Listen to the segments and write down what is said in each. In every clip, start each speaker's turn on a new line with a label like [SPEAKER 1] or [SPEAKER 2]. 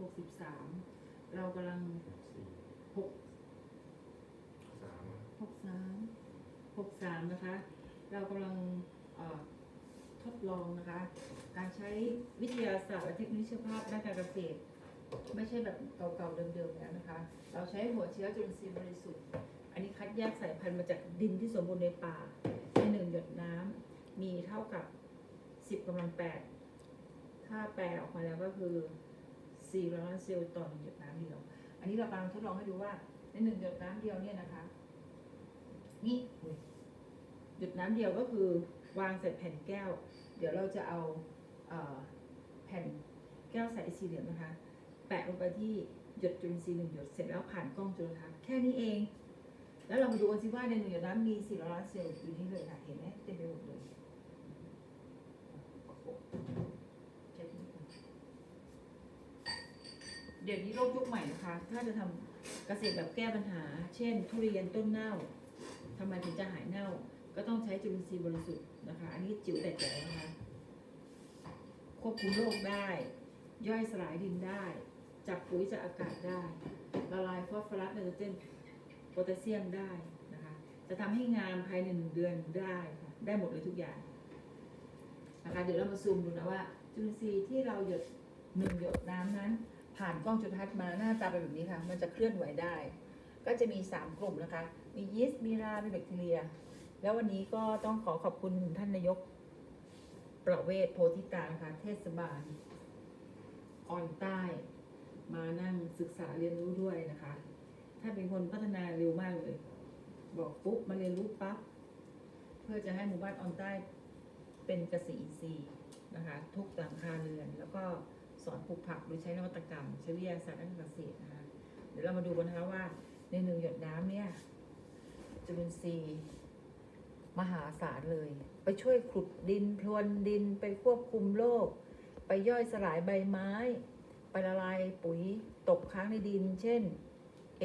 [SPEAKER 1] หกสิบสามเรากำลัง
[SPEAKER 2] สี่
[SPEAKER 1] หก
[SPEAKER 2] สาม
[SPEAKER 1] หกสามหกสามนะคะ เรากำลังเอ่อทดลองนะคะ การใช้วิทยาศาสตร์และเทคนิคชีวภาพด้านการเกษตร ไม่ใช่แบบเก่าๆเดิมๆแล้วนะคะ เราใช้หัวเชื้อจุลินทรีย์บริสุทธิ์ อันนี้คัดแยกสายพันธุ์มาจากดินที่สมบูรณ์ในป่าในหนึ่งหยดน้ำมีเท่ากับสิบกำลังแปดถ้าแปลออกมาแล้วก็คือ 4ล้านเซลล์ต่อหนึ่งหยดน้ำเดียว อันนี้เรากำลังทดลองให้ดูว่าในหนึ่งหยดน้ำเดียวเนี่ยนะคะ นี่หยดน้ำเดียวก็คือวางใส่แผ่นแก้ว เดี๋ยวเราจะเอาเอ่อแผ่นแก้วใส่สี่เหลี่ยมนะคะ แปะลงไปที่หยดจุลินทรีย์หนึ่งหยดเสร็จแล้วผ่านกล้องจุลทรรศน์แค่นี้เอง แล้วเรามาดูกันสิว่าในหนึ่งหยดน้ำมี4ล้านเซลล์อยู่นี่เลยค่ะเห็นไหมเต็มไปหมดเลยเช็ดนิดนึง เดี๋ยวนี้โลกยุคใหม่นะคะ ถ้าจะทำเกษตรแบบแก้ปัญหา เช่น ทุเรียนต้นเน่าทำไมถึงจะหายเน่า ก็ต้องใช้จุลินทรีย์บริสุทธิ์นะคะ อันนี้จิ๋วแต่แจ๋วนะคะ ควบคุมโรคได้ ย่อยสลายดินได้ จับปุ๋ยจากอากาศได้ ละลายฟอสฟอรัสไนโตรเจนโพแทสเซียมได้นะคะ จะทำให้งามภายในหนึ่งเดือนได้ค่ะ ได้หมดเลยทุกอย่าง นะคะเดี๋ยวเรามาซูมดูนะว่าจุลินทรีย์ที่เราหยดหนึ่งหยดน้ำนั้น ผ่านกล้องจุลทรรศน์มาหน้าตาเป็นแบบนี้ค่ะ มันจะเคลื่อนไหวได้ ก็จะมี 3 กลุ่มนะคะ มียีสต์มีรามีแบคทีเรีย แล้ววันนี้ก็ต้องขอขอบคุณท่านนายก ประเวศโพธิตานะคะเทศบาลออนใต้ มานั่งศึกษาเรียนรู้ด้วยนะคะ ถ้านเป็นคนพัฒนาเร็วมากเลย บอกปุ๊บมาเรียนรู้ปั๊บเพื่อจะให้หมู่บ้านออนใต้เป็นเกษตรอินทรีย์นะคะ ทุกหลังคาเรือนแล้วก็ สอนปลูกผักโดยใช้นวัตกรรม ใช้วิทยาศาสตร์ด้านการเกษตรนะคะเดี๋ยวเรามาดูกันนะคะว่าในหนึ่งหยดน้ำเนี่ยจุลินทรีย์มหาศาลเลย ไปช่วยขุดดินพรวนดินไปควบคุมโรคไปย่อยสลายใบไม้ ไปละลายปุ๋ยตกค้างในดิน เช่น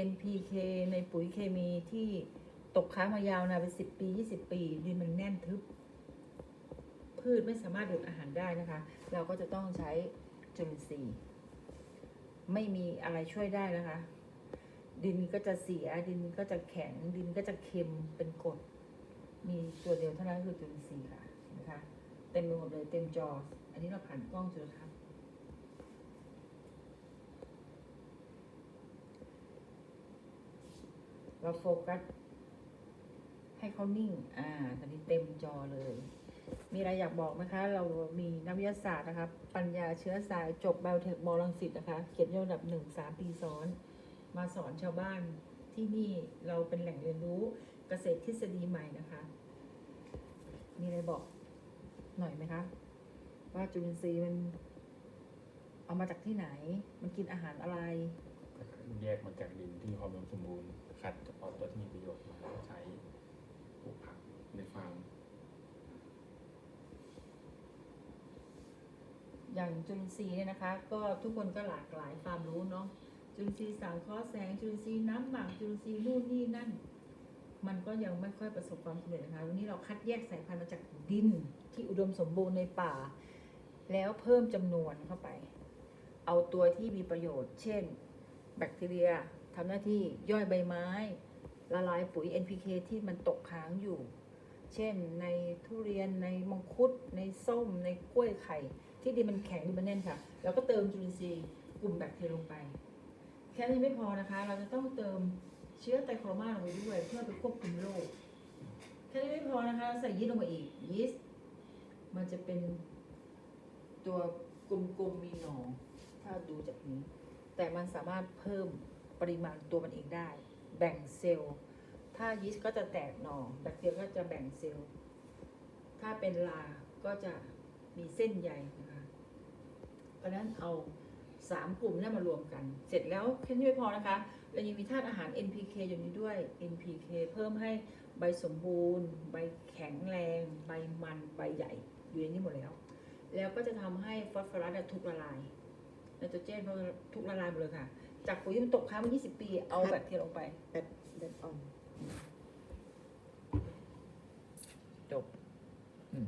[SPEAKER 1] NPK ในปุ๋ยเคมีที่ตกค้างมายาวนานเป็น10ปี 20 ปี ดินมันแน่นทึบ พืชไม่สามารถดูดอาหารได้นะคะ เราก็จะต้องใช้ จุลินทรีย์ ไม่มีอะไรช่วยได้นะคะ ดินก็จะเสียดินก็จะแข็งดินก็จะเค็มเป็นกรดมีตัวเดียวเท่านั้นคือจุลินทรีย์ค่ะนะคะเต็มไปหมดเลยเต็มจอ อันนี้เราผ่านกล้องจุลทรรศน์เราโฟกัสให้เขานิ่ง อ่า ตอนนี้เต็มจอเลย มีอะไรอยากบอกไหมคะ เรามีนักวิทยาศาสตร์นะคะ ปัญญาเชื้อสายจบไบโอเทคมอลังสิตนะคะ เขียนยอดอันดับหนึ่งสามปีซ้อน มาสอนชาวบ้านที่นี่เราเป็นแหล่งเรียนรู้เกษตรทฤษฎีใหม่นะคะ มีอะไรบอกหน่อยไหมคะ ว่าจุลินทรีย์มันเอามาจากที่ไหน มันกินอาหารอะไร
[SPEAKER 2] แยกมาจากดินที่ความสมบูรณ์คัดเฉพาะตัวที่มีประโยชน์มาใช้ปลูกผักในฟาร์ม
[SPEAKER 1] อย่างจุลินทรีย์เนี่ยนะคะ ก็ทุกคนก็หลากหลายความรู้เนาะจุลินทรีย์สังเคราะห์แสงจุลินทรีย์น้ำหมักจุลินทรีย์นู่นนี่นั่น มันก็ยังไม่ค่อยประสบความสำเร็จนะคะวันนี้เราคัดแยกสายพันธุ์มาจากดินที่อุดมสมบูรณ์ในป่า แล้วเพิ่มจำนวนเข้าไป เอาตัวที่มีประโยชน์ เช่น แบคทีเรียทำหน้าที่ย่อยใบไม้ ละลายปุ๋ย NPK ที่มันตกค้างอยู่ เช่นในทุเรียนในมังคุดในส้มในกล้วยไข่ ที่ดินมันแข็งดินมันแน่นค่ะแล้วก็เติมจุลินทรีย์กลุ่มแบคทีเรียลงไป แค่นี้ไม่พอนะคะ เราจะต้องเติมเชื้อไตโครมาลงไปด้วย เพื่อไปควบคุมโรคแค่นี้ไม่พอนะคะ ใส่ยีสต์ลงไปอีกยีสต์มันจะเป็นตัวกลมๆมีหนอง ถ้าดูจากนี้ แต่มันสามารถเพิ่มปริมาณตัวมันเองได้ แบ่งเซลล์ ถ้ายีสต์ก็จะแตกหนอแบคทีเรียก็จะแบ่งเซลล์ ถ้าเป็นลา ก็จะ มีเส้นใยนะคะ เพราะฉะนั้นเอาสามกลุ่มนี้มารวมกัน เสร็จแล้วแค่นี้ไม่พอนะคะ เรายังมีธาตุอาหาร NPK อยู่นี้ด้วย NPK เพิ่มให้ใบสมบูรณ์ ใบแข็งแรง ใบมัน ใบใหญ่ อยู่ในนี้หมดแล้ว แล้วก็จะทำให้ฟอสฟอรัสเนี่ยทุกละลายไนโตรเจนทุกละลายหมดเลยค่ะ จากปุ๋ยที่มันตกค้างมา 20 ปี เอาแบคทีเรียลงไป
[SPEAKER 3] แบตแบตออน
[SPEAKER 1] จบ
[SPEAKER 2] อืม